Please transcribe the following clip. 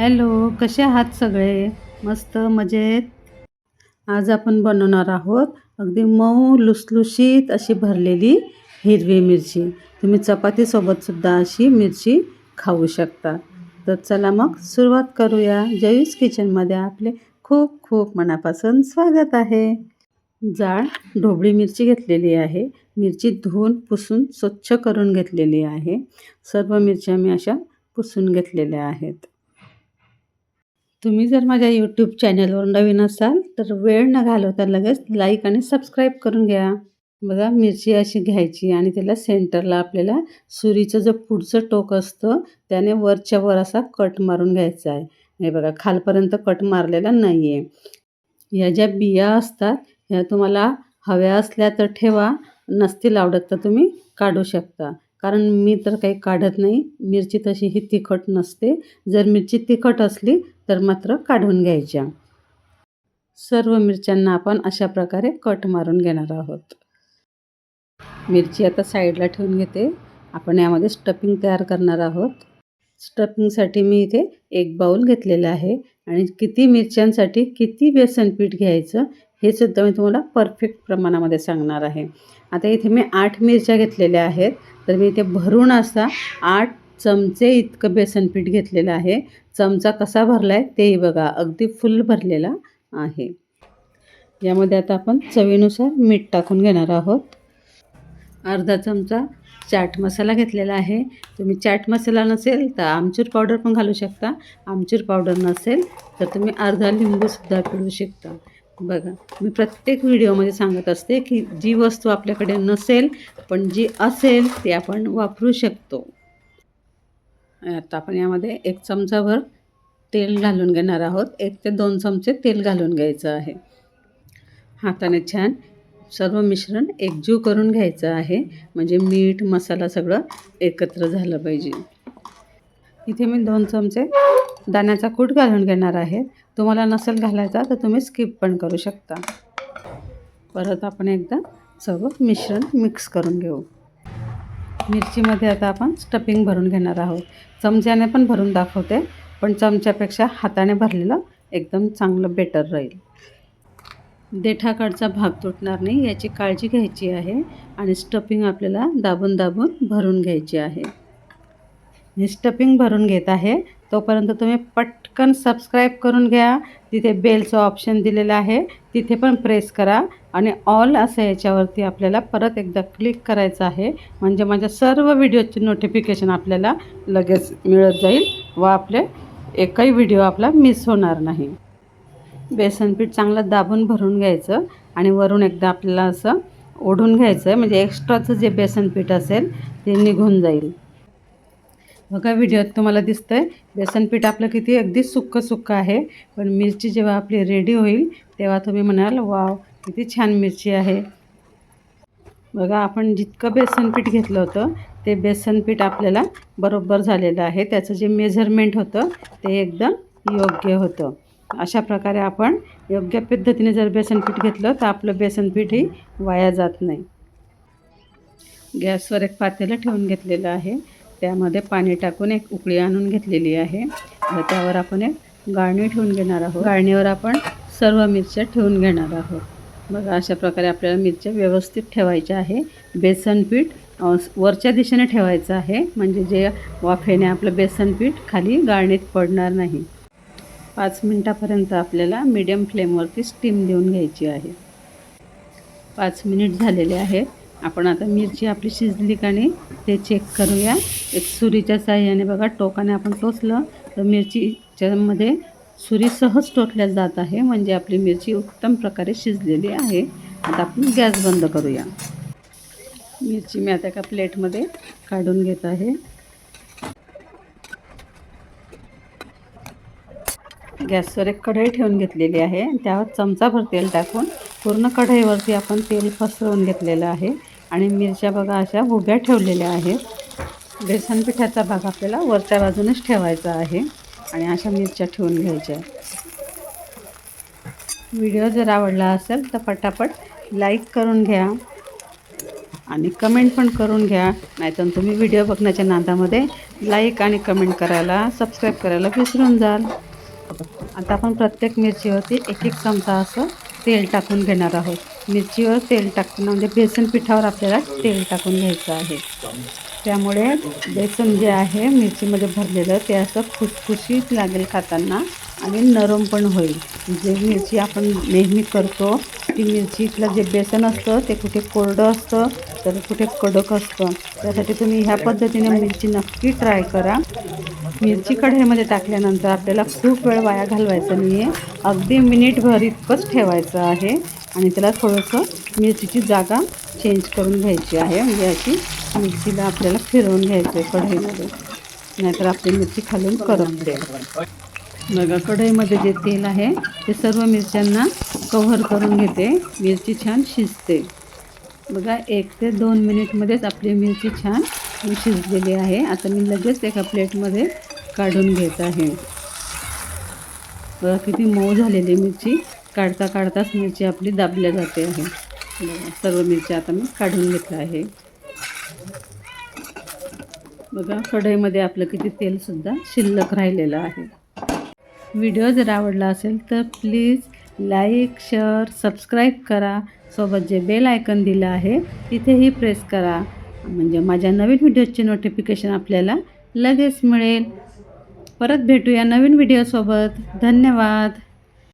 Hello कसे आहात सगळे? मस्त मजेत? आज आपण बनवणार आहोत अगदी मऊ लुसलुशीत अशी भरलेली हिरवी मिरची. तुम्ही चपातीसोबतसुद्धा अशी मिरची खाऊ शकता. तर चला मग सुरुवात करूया. जयूस किचनमध्ये आपले खूप खूप मनापासून स्वागत आहे. जाळ ढोबळी मिरची घेतलेली आहे. मिरची धुवून पुसून स्वच्छ करून घेतलेली आहे. सर्व मिरच्या मी अशा पुसून घेतलेल्या आहेत. तुम्ही जर माझ्या यूट्यूब चॅनलवर नवीन असाल तर वेळ न घालवता लगेच लाईक आणि सबस्क्राईब करून घ्या. बघा मिरची अशी घ्यायची आणि त्याला सेंटरला आपल्याला सुरीचं जो पुढचं टोक असतं त्याने वरच्या वर असा कट मारून घ्यायचा आहे. हे बघा खालपर्यंत कट मारलेला नाही आहे ह्या ज्या बिया असतात ह्या तुम्हाला हव्या असल्या तर ठेवा नसतील आवडत तर तुम्ही काढू शकता. कारण मी तर काही काढत नाही. मिरची तशी ही तिखट नसते. जर मिरची तिखट असली तर मात्र काढून घ्यायच्या. सर्व मिरच्यांना आपण अशा प्रकारे कट मारून घेणार आहोत. मिरची आता साईडला ठेवून घेते. आपण यामध्ये स्टफिंग तयार करणार आहोत. स्टफिंगसाठी मी इथे एक बाऊल घेतलेला आहे. आणि किती मिरच्यांसाठी किती बेसन पीठ घ्यायचं हे सुद्धा मी तुम्हाला परफेक्ट प्रमाणामध्ये सांगणार आहे. आता इथे मी आठ मिरच्या घेतलेल्या आहेत. तर मी इथे भरून असा आठ चमचे इतकं बेसन पीठ घेतलेलं आहे. चमचा कसा भरला आहे तेही बघा अगदी फुल भरलेला आहे. यामध्ये आता आपण चवीनुसार मीठ टाकून घेणार आहोत. अर्धा चमचा चाट मसाला घेतलेला आहे. तुम्ही चाट मसाला नसेल तर आमचूर पावडर पण घालू शकता. आमचूर पावडर नसेल तर तुम्ही अर्धा लिंबूसुद्धा पिळू शकता. बघा मी प्रत्येक व्हिडिओमध्ये सांगत असते की जी वस्तू आपल्याकडे नसेल पण जी असेल ती आपण वापरू शकतो. आता आपण यामध्ये एक चमचाभर तेल घालून घेणार आहोत. एक ते दोन चमचे तेल घालून घ्यायचं आहे. हाताने छान सर्व मिश्रण एकजीव करून घ्यायचं आहे. म्हणजे मीठ मसाला सगळं एकत्र झालं पाहिजे. इथे मी दोन चमचे दाण्याचा कूट घालून घेणार आहे. तुम्हाला नसेल घालायचा तर तुम्ही स्किप पण करू शकता. परत आपण एकदा सर्व मिश्रण मिक्स करून घेऊ. मिरचीमध्ये आता आपण स्टफिंग भरून घेणार आहोत. चमच्याने पण भरून दाखवते पण चमच्यापेक्षा हाताने भरलेलं एकदम चांगलं बेटर राहील. देठाकडचा भाग तुटणार नाही याची काळजी घ्यायची आहे आणि स्टफिंग आपल्याला दाबून दाबून भरून घ्यायची आहे. मी स्टफिंग भरून घेत आहे. तोपर्यंत तुम्ही पटकन सबस्क्राईब करून घ्या. तिथे बेलचं ऑप्शन दिलेलं आहे तिथे पण प्रेस करा आणि ऑल असं याच्यावरती आपल्याला परत एकदा क्लिक करायचं आहे. म्हणजे माझ्या सर्व व्हिडिओचे नोटिफिकेशन आपल्याला लगेच मिळत जाईल व आपले एकही व्हिडिओ आपला मिस होणार नाही. बेसन पीठ चांगलं दाबून भरून घ्यायचं आणि वरून एकदा आपल्याला असं ओढून घ्यायचं आहे म्हणजे एक्स्ट्राचं जे बेसन पीठ असेल ते निघून जाईल. बघा व्हिडिओत तुम्हाला दिसतं आहे बेसन पीठ आपलं किती अगदी सुक्कं सुक्कं आहे पण मिरची जेव्हा आपली रेडी होईल तेव्हा तुम्ही म्हणाल वाव किती छान मिरची आहे. बघा आपण जितकं बेसन पीठ घेतलं होतं ते बेसन पीठ आपल्याला बरोबर झालेलं आहे. त्याचं जे मेझरमेंट होतं ते एकदम योग्य होतं. अशा प्रकारे आपण योग्य पद्धतीने जर बेसन पीठ घेतलं तर आपलं बेसन पीठही वाया जात नाही. गॅसवर एक पातेलं ठेवून घेतलेलं आहे. त्यामध्ये पाणी टाकून एक उकळी आणून घेतलेली आहे. व त्यावर आपण एक गाळणी ठेवून घेणार आहोत. गाळणीवर आपण सर्व मिरच्या ठेवून घेणार आहोत. बघा अशा प्रकारे आपल्याला मिरच्या व्यवस्थित ठेवायच्या आहे. बेसन पीठ वरच्या दिशेने ठेवायचं आहे. म्हणजे जे वाफेने आपलं बेसन पीठ खाली गाळणीत पडणार नाही. पाच मिनटापर्यंत आपल्याला मीडियम फ्लेमवरती स्टीम देऊन घ्यायची आहे. पाच मिनिट झालेले आहेत. आपण आता मिरची आपली शिजली का नाही ते चेक करूया. एक सुरीच्या साह्याने बघा टोकाने आपण टोचलं तर मिरचीच्यामध्ये सुरी सहज टोचल्या जात आहे. म्हणजे आपली मिरची उत्तम प्रकारे शिजलेली आहे. आता आपण गॅस बंद करूया. मिरची मी आता एका प्लेटमध्ये काढून घेत आहे. गॅसवर एक कढई ठेवून घेतलेली आहे. त्यावर चमचाभर तेल टाकून पूर्ण कढईवरती आपण तेल पसरवून घेतलेलं आहे. आणि मिरच्या बघा अशा उभ्या ठेवलेल्या आहेत. बेसन पिठाचा भाग आपल्याला वरच्या बाजूनेच ठेवायचा आहे. आणि अशा मिरच्या ठेवून घ्यायच्या व्हिडिओ जर आवडला असेल तर पटापट लाईक करून घ्या आणि कमेंट पण करून घ्या. नाहीतर तुम्ही व्हिडिओ बघण्याच्या नादामध्ये लाईक आणि कमेंट करायला सबस्क्राईब करायला विसरून जाल. आता आपण प्रत्येक मिरचीवरती एक एक चमचा असं तेल टाकून घेणार आहोत. मिरचीवर तेल टाकताना म्हणजे बेसन पिठावर आपल्याला तेल टाकून घ्यायचं आहे. त्यामुळे बेसन जे आहे मिरचीमध्ये भरलेलं ते असं खुसखुशीत लागेल खाताना आणि नरम पण होईल. जे मिरची आपण नेहमी करतो ती मिरचीतलं जे बेसन असतं ते कुठे कोरडं असतं तर कुठे कडक असतं त्यासाठी तुम्ही ह्या पद्धतीने मिरची नक्की ट्राय करा. मिरची कढईमध्ये टाकल्यानंतर आपल्याला खूप वेळ वाया घालवायचा नाही आहे अगदी मिनिटभर इतकंच ठेवायचं आहे. आणि त्याला थोडंसं मिरचीची जागा चेंज करून घ्यायची आहे. म्हणजे अशी मिरचीला आपल्याला फिरवून घ्यायचं आहे कढईमध्ये. नाहीतर आपली मिरची खालून करपते बघा कढईमध्ये जे तेल आहे ते सर्व मिरच्यांना कव्हर करून घेते. मिरची छान शिजते. बघा एक ते दोन मिनिटमध्येच आपली मिरची छान शिजलेली आहे. आता मी लगेच एका प्लेटमध्ये काढून घेत आहे. बघा किती मऊ झालेली मिरची. काढता काढताच मिरची आपली दाबल्या जाते आहे. बघा सर्व मिरची आता मी काढून घेतलं आहे. बघा कढईमध्ये आपलं किती तेलसुद्धा शिल्लक राहिलेलं आहे. व्हिडिओ जर आवडला असेल तर प्लीज लाईक शेअर सबस्क्राईब करा. सोबत जे बेल आयकन दिलं आहे तिथेही प्रेस करा. म्हणजे माझ्या नवीन व्हिडिओचे नोटिफिकेशन आपल्याला लगेच मिळेल. परत भेटूया नवीन व्हिडिओसोबत धन्यवाद.